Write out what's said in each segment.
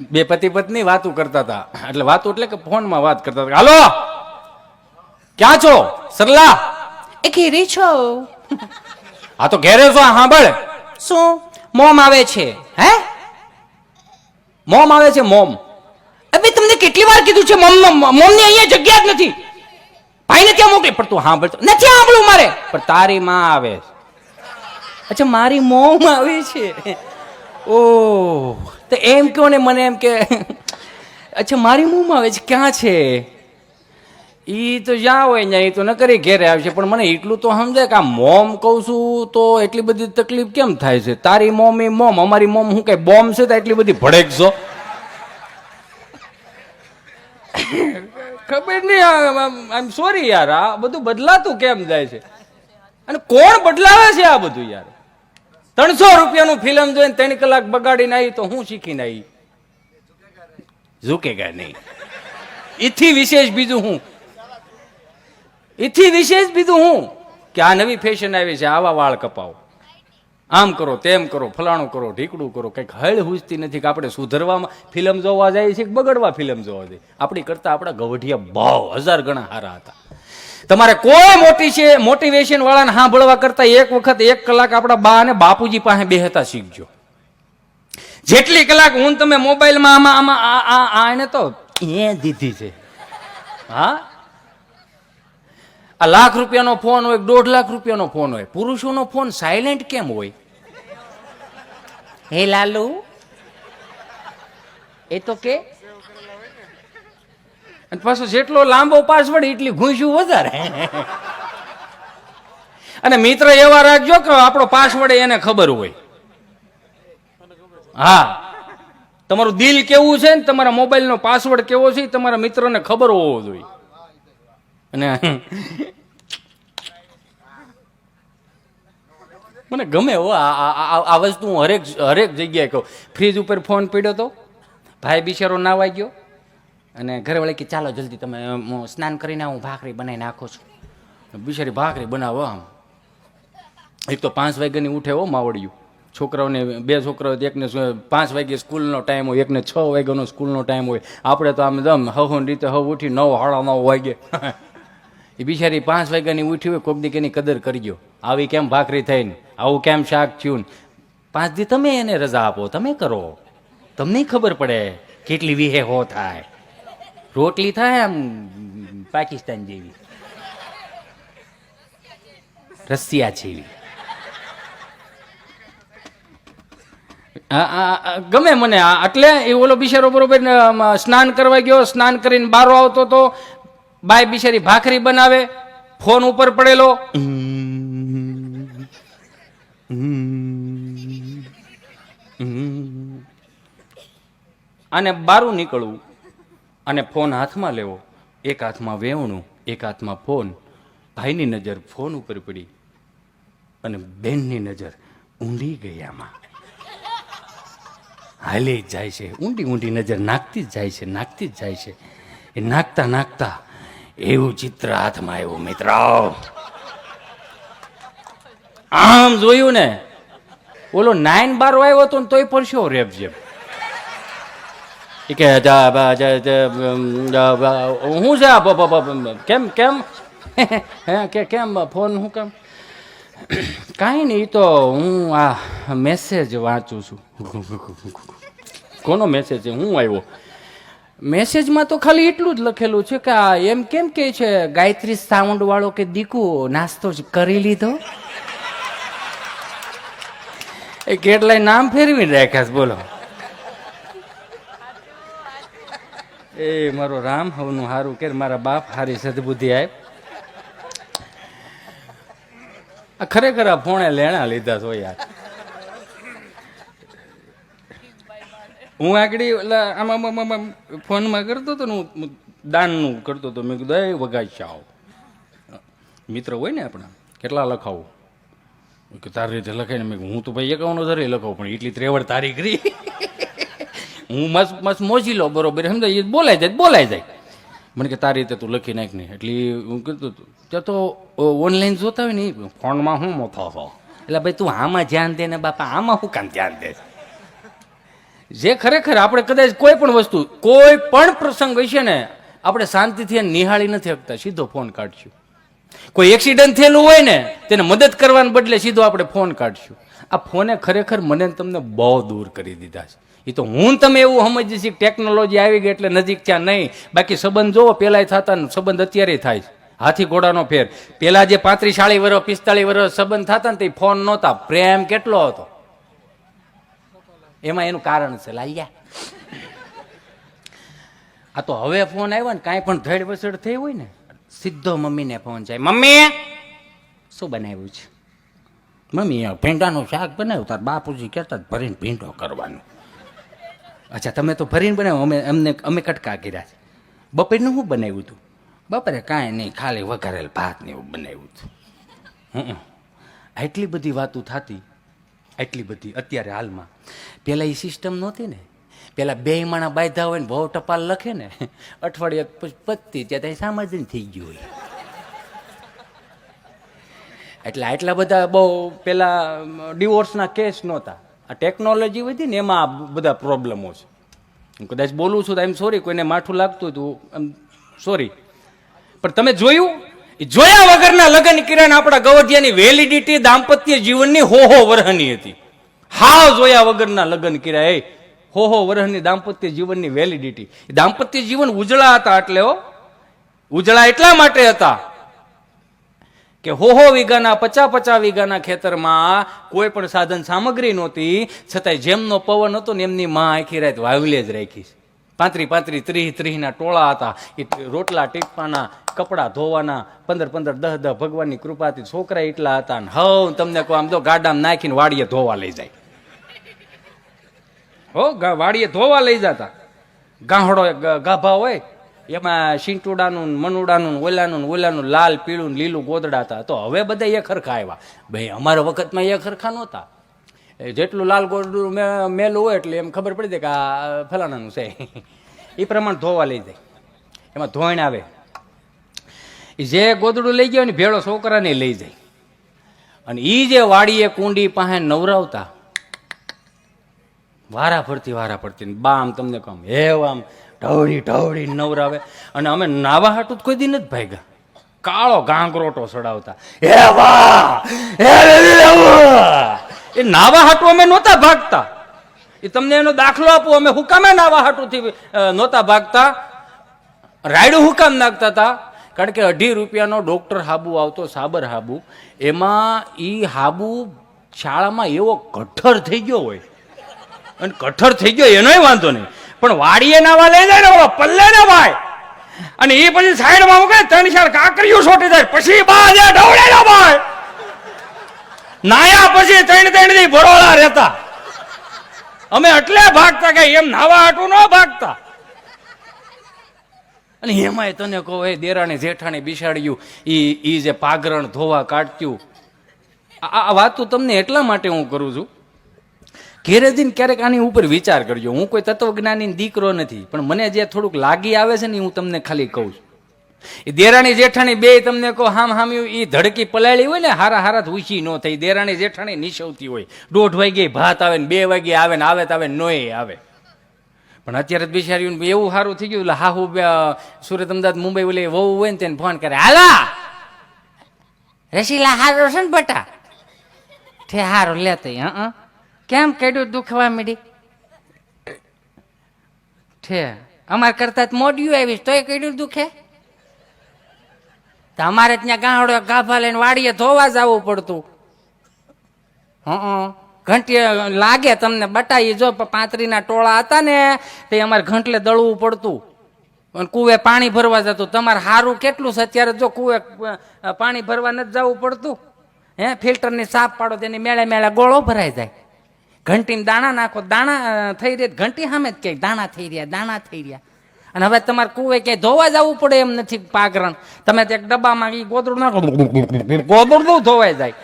બે પતિ પત્ની વાતું કરતા હતા. એટલે વાતું એટલે કે ફોનમાં વાત કરતા હતા. હાલો! ક્યાં છો? સરલા! એ ઘેરી છો? આ તો ઘેરે છો સાંભળ. શું? મોમ આવે છે. હે? મોમ આવે છે મોમ. અબે તમને કેટલી વાર કીધું છે મોમ મોમની અહીંયા જગ્યા જ નથી. ભાઈને ત્યાં મોકલી? પણ તું સાંભળ તો. નથી સાંભળવું મારે. પણ તારી માં આવે અચ્છા મારી મોમ આવે છે. ઓહ. તો એમ કહો ને મને એમ કે, અચ્છા, મારી મોમ આવે છે, ક્યાં છે? એ તો જ્યાં હોય ત્યાં એ તો ન કરી ઘેરે આવશે, પણ મને એટલું તો સમજાય કે આ મોમ કહું છું તો એટલી બધી તકલીફ કેમ થાય છે? તારી મોમ એ મોમ, અમારી મોમ હું કઈ બોમ્બ છે? તો એટલી બધી ભડકશો ખબર નહીં આઈ સોરી યાર, આ બધું બદલાતું કેમ જાય છે? અને કોણ બદલાવે છે આ બધું યાર? ત્રણસો રૂપિયાનું ફિલ્મ જોઈને ત્રણ કલાક બગાડીને આવી તો હું શીખીને આવી? ઝૂકેગા નહીં. એથી વિશેષ બીજું હું? એથી વિશેષ બીજું હું? કે આ નવી ફેશન આવી છે, આવા વાળ કપાવો. આમ કરો, તેમ કરો, ફલાણું કરો, ઢીકડું કરો, કંઈક હળ હુજતી નથી કે આપણે સુધરવામાં ફિલ્મ જોવા જાય છે બગડવા ફિલ્મ જોવા જાય. આપણી કરતા આપણા ગવઢિયા ભાવ હજાર ગણા સારા હતા. તમારે કોઈ મોટી છે મોટિવેશન વાળાને સાંભળવા કરતા એક વખત એક કલાક આપણા બા અને બાપુજી પાસે બેહતા શીખજો. જેટલી કલાક હું તમે મોબાઈલમાં આમાં આમાં, આ આ આ એને તો એ દીધી છે. હા? આ લાખ રૂપિયાનો ફોન હોય, દોઢ લાખ રૂપિયાનો ફોન હોય, પુરુષોનો ફોન સાયલેન્ટ કેમ હોય? હે લાલુ? એ તો કે અને પાછો જેટલો લાંબો પાસવર્ડ એટલી ઘૂંસ્યું વધારે. અને મિત્ર એવા રાખજો કે આપણો પાસવર્ડ એને ખબર હોય. હા. તમારું દિલ કેવું છે ને તમારા મોબાઈલનો પાસવર્ડ કેવો છે તમારા મિત્રને ખબર હોવો જોઈએ. અને મને ગમે હો આ વસ્તુ હું હરેક હરેક જગ્યાએ કહું. ફ્રીજ ઉપર ફોન પીડ્યો તો? ભાઈ બિચારો નાવાઈ ગયો? અને ઘરવાળી કે ચાલો જલ્દી તમે હું સ્નાન કરીને હું ભાખરી બનાવી નાખું છું. બિચારી ભાખરી બનાવો આમ. એક તો પાંચ વાગ્યાની ઉઠે હો માવડિયું. છોકરાઓને, બે છોકરાઓ એકને પાંચ વાગે સ્કૂલનો ટાઈમ હોય, એકને છ વાગ્યાનો સ્કૂલનો ટાઈમ હોય. આપણે તો આમ દમ હવની રીતે હવ ઉઠી નવ હાડા નવ વાગે. એ બિચારી પાંચ વાગ્યાની ઉઠી હોય, કોક દી એની કદર કરજો આવી કેમ ભાખરી થઈને? આવું કેમ શાક થયું? પાંચ દી તમે એને રજા આપો, તમે કરો. તમને ખબર પડે કેટલી વિહે હો થાય. રોટલી થાય આમ પાકિસ્તાન જેવી. રશિયા જેવી. ગમે મને એટલે એ ઓલો બિચારો બરોબર સ્નાન કરવા ગયો, સ્નાન કરીને બારો આવતો તો બાય બિચારી ભાખરી બનાવે, ફોન ઉપર પડેલો. અને બારું નીકળવું. અને ફોન હાથમાં લેવો. એક હાથમાં વેવણું, એક હાથમાં ફોન. ભાઈની નજર ફોન ઉપર પડી અને બેનની નજર ઊંડી ગઈ આમાં હાલી જ જાય છે. ઊંડી ઊંડી નજર નાખતી જ જાય છે, નાખતી જ જાય છે. એ નાખતા નાખતા એવું ચિત્ર હાથમાં આવ્યું, મિત્ર. આમ જોયું ને, ઓલો નાઇન બાર આવ્યો હતો ને તોય પરસ્યો રેપ જેમ. ઈ કે હું છે કેમ કેમ? હે, કે, કેમ ફોન હું કેમ? કાંઈ નહીં, તો હું આ મેસેજ વાંચું છું. કોનો મેસેજ છે? હું આવ્યો. મેસેજમાં તો ખાલી એટલું જ લખેલું છે કે આ એમ કેમ કે છે, ગાયત્રી સાઉન્ડ વાળો કે દીકુ નાસ્તો જ કરી લીધો? એ કેટલાય નામ ફેરવી રાખ્યા બોલો. એ મારો રામ, હવનું હારું કે, મારા બાપ હારી સદબુદ્ધિ આ ખરેખર આ ફોણે લેણા લીધા છો યાર. હું આગળ, એટલે આમાં ફોનમાં કરતો હતો ને હું દાનનું કરતો હતો મેં કીધું, એ વગાઈ ચાવ મિત્ર હોય ને આપણા, કેટલા લખાવું? કે તારી રીતે લખાઈને મેં હું તો ભાઈ એકાવનો ધરે લખાવું, પણ એટલી ત્રેવડ તારી કરી. હું મસ્ત મસ્ત મોજી લો, બરોબર. સમજાય એ બોલાઈ જાય બોલાય જાય. મને કે, તારી રીતે તું લખી નાખ ને. એટલે હું કીધું ત્યાં તો ઓનલાઈન જોતા હોય ને ફોનમાં હું મોથો છો? એટલે, ભાઈ, તું આમાં ધ્યાન દે ને, બાપા, આમાં શું કામ ધ્યાન દે? જે ખરેખર આપણે કદાચ કોઈ પણ વસ્તુ, કોઈ પણ પ્રસંગ હોય ને, આપણે શાંતિથી નિહાળી નથી શકતા, સીધો ફોન કાઢશું. કોઈ એક્સિડન્ટ થયેલું હોય ને, તેને મદદ કરવાને બદલે સીધો આપણે ફોન કાઢશું. આ ફોને ખરેખર મને તમને બહુ દૂર કરી દીધા છે. એ તો હું તમે એવું સમજી છીએ ટેકનોલોજી આવી ગઈ એટલે નજીક ત્યાં નહીં. બાકી સંબંધ જોવો પહેલાંય થતા ને સંબંધ અત્યારે થાય છે. હાથી ઘોડાનો ફેર. પહેલાં જે પાંત્રીસ ચાળીસ વર્ષ પિસ્તાળીસ વર્ષ સંબંધ થતા ને તે ફોન નહોતા. પ્રેમ કેટલો હતો? એમાં એનું કારણ છે. લાગ્યા આ તો હવે ફોન આવ્યો ને, કાંઈ પણ ધડ વસડ થઈ હોય ને, સીધો મમ્મીને ફોન જાય. મમ્મી, શું બનાવ્યું છે? મમ્મી ભીંડાનું શાક બનાવ્યું? તાર બાપુજી કહેતા હતા, ભરીને ભીંડો કરવાનો. અચ્છા તમે તો ભરીને બનાવ્યો અમે અમને અમે કટકા કર્યા છે. બપોરનું શું બનાવ્યું હતું બપોરે કાંઈ નહીં ખાલી વઘારેલ ભાત ને એવું બનાવ્યું હતું આટલી બધી વાતો થતી આટલી બધી અત્યારે હાલમાં. પહેલાં એ સિસ્ટમ નહોતી ને. પહેલાં બે માણા બાંધા હોય ને બહુ ટપાલ લખે ને અઠવાડિયે પતતી ત્યાં ત્યાં સામાજિક થઈ ગયું હોય. એટલે આટલા બધા બહુ પેલા ડિવોર્સના કેસ નહોતા. આ ટેકનોલોજી વધી ને એમાં આ બધા પ્રોબ્લેમો છે. હું કદાચ બોલું છું તો એમ સોરી કોઈને માઠું લાગતું હતું એમ સોરી પણ તમે જોયું? એ જોયા વગરના લગ્ન કિરણ આપણા ગવડિયાની વેલિડિટી દાંપત્ય જીવનની હો હો વરહની હતી. હાવ જોયા વગરના લગ્ન કર્યા. એ હો હો વરહની દાંપત્ય જીવનની વેલિડિટી દાંપત્ય જીવન ઉજળા હતા એટલે હો. ઉજળા એટલા માટે હતા કે હો હો વીઘાના પચા પચા વીઘાના ખેતરમાં કોઈ પણ સાધન સામગ્રી નહોતી, છતાંય જેમનો પવન હતો ને એમની માં આખી રાત વાવલે જ રાખી પાંત્રી પાંત્રી ત્રીસ ત્રીસના ટોળા હતા, એ રોટલા ટીપવાના, કપડાં ધોવાના, પંદર પંદર દહ દહ ભગવાનની કૃપાથી છોકરા એટલા હતા ને હવ તમને કહો, આમ તો ગાડામાં નાખીને વાડીએ ધોવા લઈ જાય. હો વાડીએ ધોવા લઈ જતા. ગાંહડો ગાભા હોય એમાં શીંટુડાનું, મનુડાનું, ઓલાનું ઓલાનું લાલ, પીળું, લીલું ગોદડા હતા. તો હવે બધા એ ખરખા આવ્યા. ભાઈ, અમારા વખતમાં એ ખરખા નહોતા જેટલું લાલ ગોદડું મેલું હોય એટલે એમ ખબર પડી જાય કે આ ફલાણાનું છે. એ પ્રમાણે ધોવા લઈ જાય. એમાં ધોઈણ આવે. જે ગોદડું લઈ ગયો ને ભેળો છોકરાને લઈ જાય. અને એ જે વાડીએ કુંડી પાસે નવરાવતા વારા ફરતી વારા ફરતી. ને બા આમ તમને કહું હેવ આમ ઢવળી ઢવળી નવરાવે. અને અમે નાવા હાટું જ કોઈ દી નથી ભાગ્યા. કાળો ગાંગરોટો ચડાવતા હે વાહ, હે! એ નાવા હાટું અમે નહોતા ભાગતા. એ તમને એનો દાખલો આપો, અમે હુકામે નાવા હાટુથી નહોતા ભાગતા. રાયડું હુકામ નાખતા હતા. કારણ કે અઢી રૂપિયાનો ડોક્ટર હાબુ આવતો, સાબર હાબુ. એમાં એ હાબુ શાળામાં એવો કઠર થઈ ગયો હોય અને કઠર થઈ ગયો, એનોય વાંધો નહીં. પણ વાડીએ નાવા લઈ જાય ને પલ્લે ને ભાઈ અને એ પછી સાઈડમાં મૂકે ત્રણ ચાર કાકરીઓ છોટી જાય. પછી બા જે ઢવળે ને ભાઈ નાયા પછી ત્રણ ત્રણથી ભરોળા રહેતા. અમે એટલે ભાગતા કે એમ નાવા હાટું ન ભાગતા. અને એમાંય તને કહો, એ દેરાણી જેઠાણી બિસાડ્યું, ઈ ઈ જે પાઘરણ ધોવા કાઢ્યું. આ વાત તો તમને એટલા માટે હું કરું છું? ઘેરે જઈને ક્યારેક આની ઉપર વિચાર કરજો. હું કોઈ તત્વજ્ઞાની દીકરો નથી, પણ મને જે થોડુંક લાગી આવે છે ને હું તમને ખાલી કહું છું. એ દેરાણી જેઠાણી બે તમને કહો, હામ હામી એ ધડકી પલાળી હોય ને, હારા હારા ઉછી ન થઈ. દેરાણી જેઠાણી નિશવતી હોય. દોઢ વાગે ભાત આવે ને, બે વાગે આવે ને, આવે તો આવે નોય આવે. પણ અત્યારે બિચાર્યું એવું સારું થઈ ગયું, એટલે હાહુ સુરત, અમદાવાદ, મુંબઈ ઓલે વહુ હોય ને તેને ફોન કરે, હાલા! રસીલા હારો છે ને બટા? ઠે હારો લેતો હં. કેમ કેડું દુખવા મીડી? છે અમાર કરતા મોડિયું આવીશ, તોય કેડું દુખે? અમારે ત્યાં ગાહડો ગાભા લઈને વાડીએ ધોવા જવું પડતું. હં ઘંટી લાગે તમને, બટાઈ જો પાંતરીના ટોળા હતા ને, તે અમારે ઘંટલે દળવું પડતું. અને કુવે પાણી ભરવા જતું. તમારે સારું કેટલું છે? અત્યારે જો કુવે પાણી ભરવા નથી જવું પડતું. હે, ફિલ્ટરની સાફ પાડો, તેની મેળે મેળે ગોળો ભરાઈ જાય. ઘંટીમાં દાણા નાખો, દાણા થઈ રહ્યા, ઘંટી સામે જ કે દાણા થઈ રહ્યા, દાણા થઈ રહ્યા. અને હવે તમારે કુવે ક્યાંય ધોવા જવું પડે એમ નથી પાગરણ તમે એક ડબ્બામાં એ ગોદડું નાખો, ગોદડું ધોવાઈ જાય.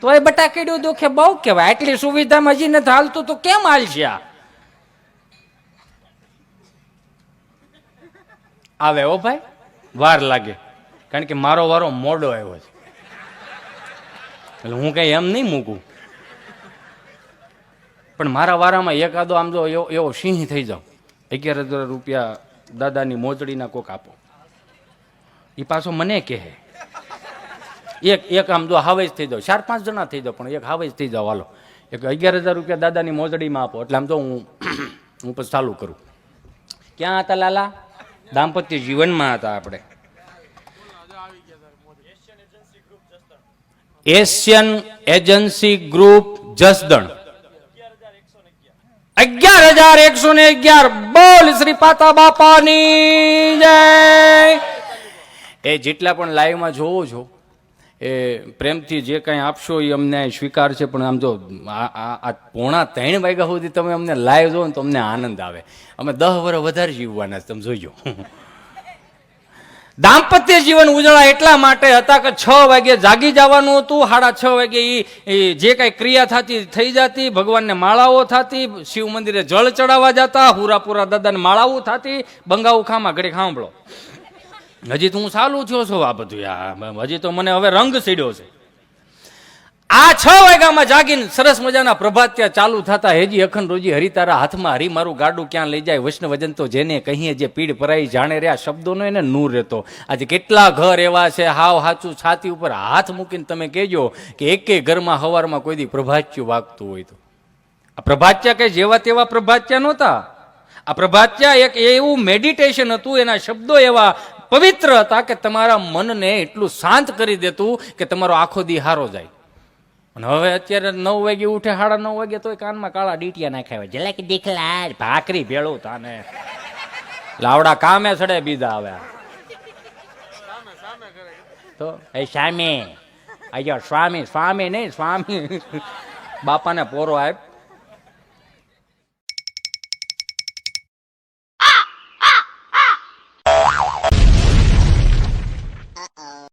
તો એ બટા બટાકીડું દુખે, બહુ કહેવાય. આટલી સુવિધામાં હજી નથી હાલતું, તો કેમ હાલશે આવે ઓ ભાઈ, વાર લાગે. કારણ કે મારો વારો મોડો આવ્યો છે. એટલે હું કઈ એમ નહીં મૂકું. પણ મારા વારામાં એકાદો આમ જો એવો સિંહ થઈ જાઉં. અગિયાર હજાર રૂપિયા દાદાની મોજડીના કોક આપો. એ પાછો મને કહે. એક એક આમ જો હાવેજ થઈ જાવ ચાર પાંચ જણા થઈ જાવ પણ એક હાવેજ થઈ જાવ હાલો. એક અગિયાર હજાર રૂપિયા દાદાની મોજડીમાં આપો. એટલે આમ તો હું હું પછી ચાલુ કરું. ક્યાં હતા લાલા? દાંપત્ય જીવનમાં હતા આપણે. Asian agency group Jasdan. અગિયાર હજાર એકસો ને અગિયાર. બોલ શ્રી પાતા બાપાની જય. એ જેટલા પણ લાઈવમાં જોવો છો, એ પ્રેમથી જે કંઈ આપશો એ અમને સ્વીકાર છે, પણ આમ જો આ પોણા ત્રણ વાગ્યા સુધી તમે અમને લાઈવ જોવો ને તો અમને આનંદ આવે. અમે દહ વર્ષ વધારે જીવવાના તમે જોજો દાંપત્ય જીવન ઉજળા એટલા માટે હતા કે છ વાગે જાગી જવાનું હતું, સાડા છ વાગે ઈ જે કાંઈ ક્રિયા થતી થઈ જતી, ભગવાનને માળાઓ થતી, શિવ મંદિરે જળ ચડાવવા જતા, હુરાપુરા દાદાને માળાઓ થતી બંગાઉખામાં ખામાં ઘડી સાંભળો હજી તો હું ચાલુ થયો છું આ બધું હજી તો મને હવે રંગ સીડ્યો છે. આ છ વાગ્યામાં જાગીને સરસ મજાના પ્રભાત ત્યાં ચાલુ થતા હેજી અખંડ રોજી હરિતારા હાથમાં હરી મારું ગાડું ક્યાં લઈ જાય? વૈષ્ણવજન તો જેને કહીએ જે પીડ ભરાઈ જાણે રહ્યા શબ્દોનો એને નૂર રહેતો. આજે કેટલા ઘર એવા છે, હાવ હાચું છાતી ઉપર હાથ મૂકીને તમે કહેજો કે એકે ઘરમાં હવારમાં કોઈ દી પ્રભાચ્યું વાગતું હોય તો. આ પ્રભાત્યા કંઈ જેવા તેવા પ્રભાત્યા નહોતા. આ પ્રભાત્યા એક એવું મેડિટેશન હતું, એના શબ્દો એવા પવિત્ર હતા કે તમારા મનને એટલું શાંત કરી દેતું કે તમારો આખો દી હારો જાય. અને હવે અત્યારે નવ વાગે ઉઠે, સાડા નવ વાગે તોય કાનમાં કાળા ડીટિયા નાખ્યા હોય. જલા કે દીખલા ભાખરી ભેળું તાને લાવડા કામે સડે બીજા આવે તો એ સામે અહીંયા સ્વામી સ્વામી નહીં, સ્વામી. બાપાને પોરો આપ